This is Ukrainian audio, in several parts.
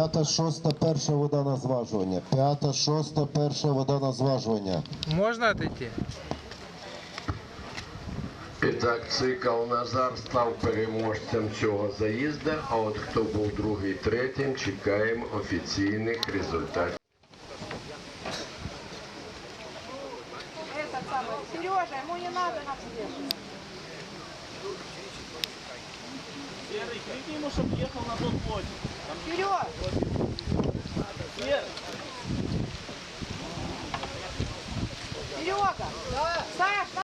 П'ята, шоста, перша вода на зважування. П'ята, шоста, перша вода на зважування. Можна отойти? І так, цикл Назар став переможцем цього заїзду, а от хто був другий, третім, чекаємо офіційних результатів. Сережа, ему не надо на встречу. Ему, чтобы ехал на тот плотик. Вперед! Серый, Серега, Саш,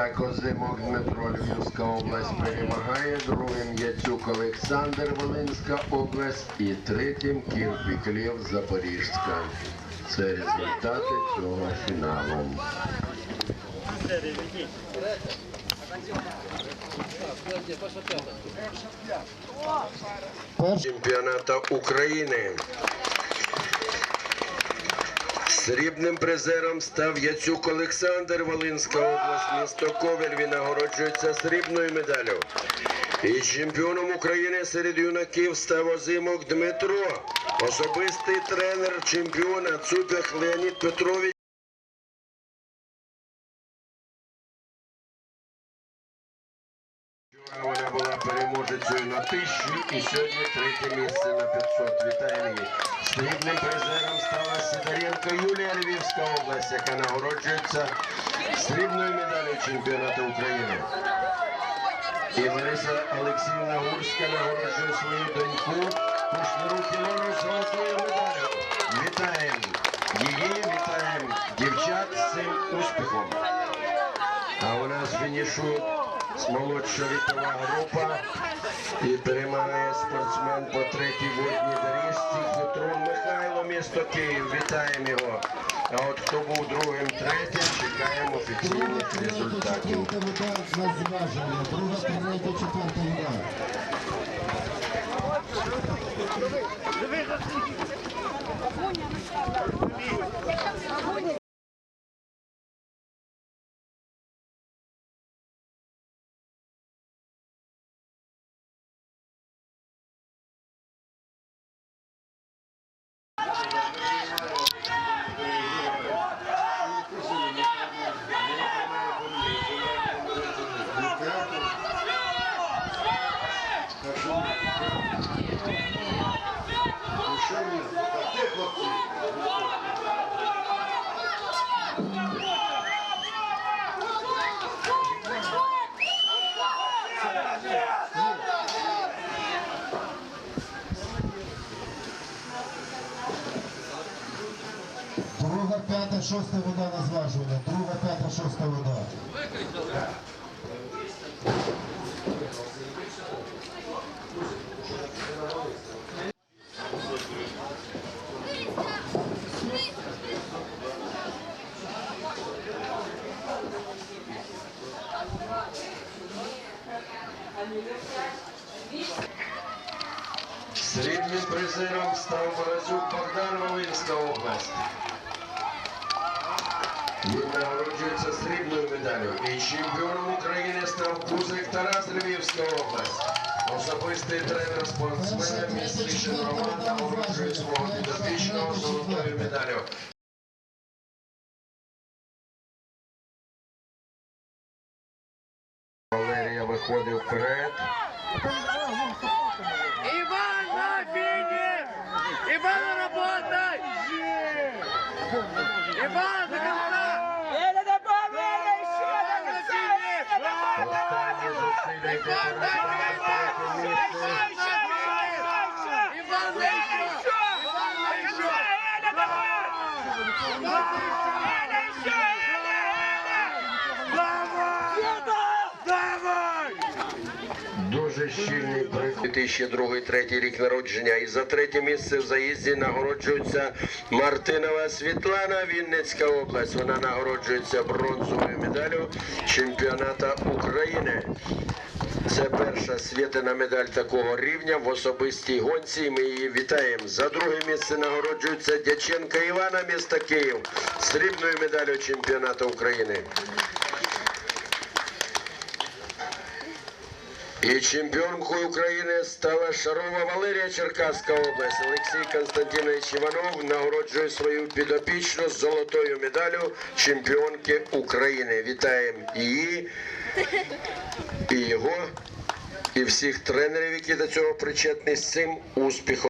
І так Озимок Дмитро Львівська область перемагає, другим Яцюк Олександр Волинська область і третім Кірпіклів Запорізька. Це результати цього фіналу. Чемпіоната України. Срібним призером став Яцюк Олександр, Волинська область, місто Ковель. Він нагороджується срібною медаллю. І чемпіоном України серед юнаків став Озимок Дмитро, особистий тренер чемпіона Цупях Леонід Петрович. Переможецею на тисячу і сьогодні третє місце на 500. Вітаємо її. Срібним призером стала Сидоренко Юлія Львівська область, яка нагороджується срібною медаллю чемпіонату України. І Лариса Олексіївна Гурська нагороджує свою доньку Кушниру Філону золотою медаллю. Вітаємо її, вітаємо дівчат з цим успіхом. А у нас фінішує молодша вікова група і перемагає спортсмен по третій водній доріжці Петрун Михайло, місто Київ. Вітаємо його. А от хто був другим, третім, чекаємо офіційних результатів. Друга, Друга, п'ята, шоста вода на зважування. Друга, п'ята, шоста вода. Срібним призером став Морозюк Богдан Волинська область. Він нагороджується срібною медаллю. І чемпіоном України став Кузик Тарас Львівська область. Особистий тренер спортсмена Міслішин Роман нагороджує свого підопічного золотою медаллю. Валерія виходить вперед. Останні зусилля Дуже щільний приклад. 2002-2003 рік народження. І за третє місце в заїзді нагороджується Мартинова Світлана, Вінницька область. Вона нагороджується бронзовою медаллю чемпіоната України. Це перша світина медаль такого рівня в особистій гонці. Ми її вітаємо. За друге місце нагороджується Дяченка Івана, міста Київ, срібною медаллю чемпіонату України. І чемпіонкою України стала Шарова Валерія Черкаська область. Олексій Константинович Іванов нагороджує свою підопічну золотою медаллю чемпіонки України. Вітаємо її і його, і всіх тренерів, які до цього причетні з цим успіхом.